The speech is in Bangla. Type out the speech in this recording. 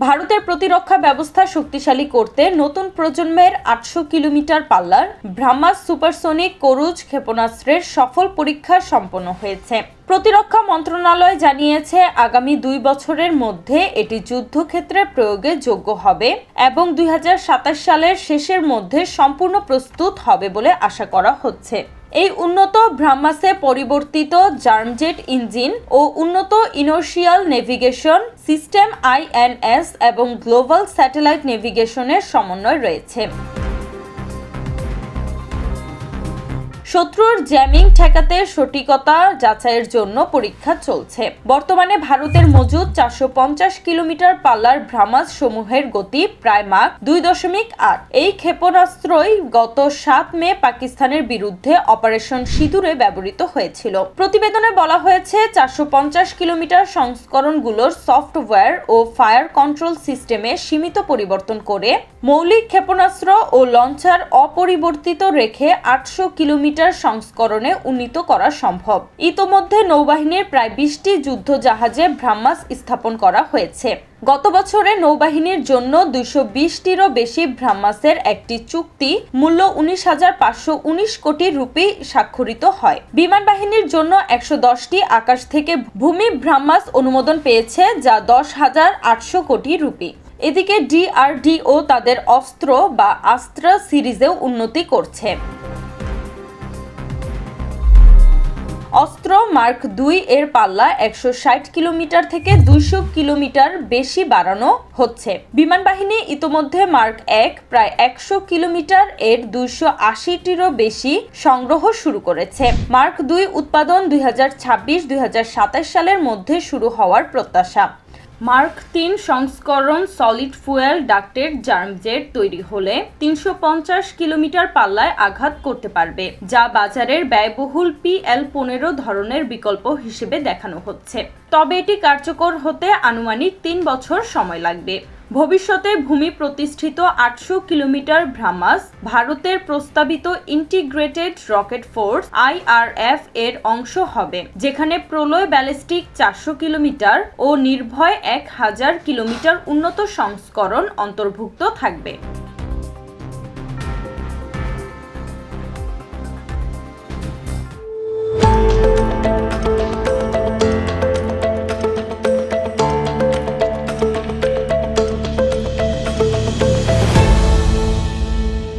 ভারতের প্রতিরক্ষা ব্যবস্থা শক্তিশালী করতে নতুন প্রজন্মের আটশো কিলোমিটার পাল্লার ব্রাহ্মাস সুপারসনিক করুজ ক্ষেপণাস্ত্রের সফল পরীক্ষা সম্পন্ন হয়েছে। প্রতিরক্ষা মন্ত্রণালয় জানিয়েছে, আগামী দুই বছরের মধ্যে এটি যুদ্ধক্ষেত্রে প্রয়োগে যোগ্য হবে এবং দুই হাজার সাতাশ সালের শেষের মধ্যে সম্পূর্ণ প্রস্তুত হবে বলে আশা করা হচ্ছে। এই উন্নত ব্রাহ্মাসে পরিবর্তিত জার্মজেট ইঞ্জিন ও উন্নত ইনার্শিয়াল নেভিগেশন সিস্টেম আইএনএস এবং গ্লোবাল স্যাটেলাইট নেভিগেশনের সমন্বয় রয়েছে। শত্রুর জ্যামিং ঠেকাতে সঠিকতা যাচাইয়ের জন্য পরীক্ষা চলছে। বর্তমানে ভারতের মজুদ চারশো পঞ্চাশ কিলোমিটার পাল্লার ভ্রামাস সমূহের গতি প্রায় মাক দুই দশমিক আট। এই ক্ষেপণাস্ত্রই গত সাত মে পাকিস্তানের বিরুদ্ধে অপারেশন সিঁদুরে ব্যবহৃত হয়েছিল। প্রতিবেদনে বলা হয়েছে, চারশো পঞ্চাশ কিলোমিটার সংস্করণগুলোর সফটওয়্যার ও ফায়ার কন্ট্রোল সিস্টেমে সীমিত পরিবর্তন করে মৌলিক ক্ষেপণাস্ত্র ও লঞ্চার অপরিবর্তিত রেখে আটশো কিলোমিটার সংস্করণে উন্নীত করা সম্ভব। ইতোমধ্যে নৌবাহিনীর প্রায় বিশটি যুদ্ধ জাহাজে ব্রাহ্মাস স্থাপন করা হয়েছে। গত বছরে নৌবাহিনীর জন্য দুইশো বিশটিরও বেশি ব্রাহ্মাসের একটি চুক্তি মূল্য উনিশ হাজার পাঁচশো উনিশ কোটি রুপি স্বাক্ষরিত হয়। বিমান বাহিনীর জন্য একশো দশটি আকাশ থেকে ভূমি ব্রাহ্মাস অনুমোদন পেয়েছে, যা দশ হাজার আটশো কোটি রুপি। এদিকে ডিআরডিও তাদের অস্ত্র বা আস্ত্র সিরিজেও উন্নতি করছে। মার্ক দুই এর পাল্লা একশো ষাট কিলোমিটার থেকে দুইশো কিলোমিটার বেশি বাড়ানো হচ্ছে। বিমান বাহিনী ইতোমধ্যে মার্ক এক, প্রায় একশো কিলোমিটার এর দুইশো আশিটিরও বেশি সংগ্রহ শুরু করেছে। মার্ক দুই উৎপাদন দুই হাজার ছাব্বিশ সালের মধ্যে শুরু হওয়ার প্রত্যাশা। মার্ক তিন সংস্করণ সলিড ফুয়েল ডাক্টের জার্মজেট তৈরি হলে তিনশো পঞ্চাশ কিলোমিটার পাল্লায় আঘাত করতে পারবে, যা বাজারের ব্যয়বহুল পি এল পনেরো ধরনের বিকল্প হিসেবে দেখানো হচ্ছে। তবে এটি কার্যকর হতে আনুমানিক তিন বছর সময় লাগবে। ভবিষ্যতে ভূমি প্রতিষ্ঠিত আটশো কিলোমিটার ভ্রামাস ভারতের প্রস্তাবিত ইন্টিগ্রেটেড রকেট ফোর্স আইআরএফ এর অংশ হবে, যেখানে প্রলয় ব্যালিস্টিক চারশো কিলোমিটার ও নির্ভয় এক হাজার কিলোমিটার উন্নত সংস্করণ অন্তর্ভুক্ত থাকবে।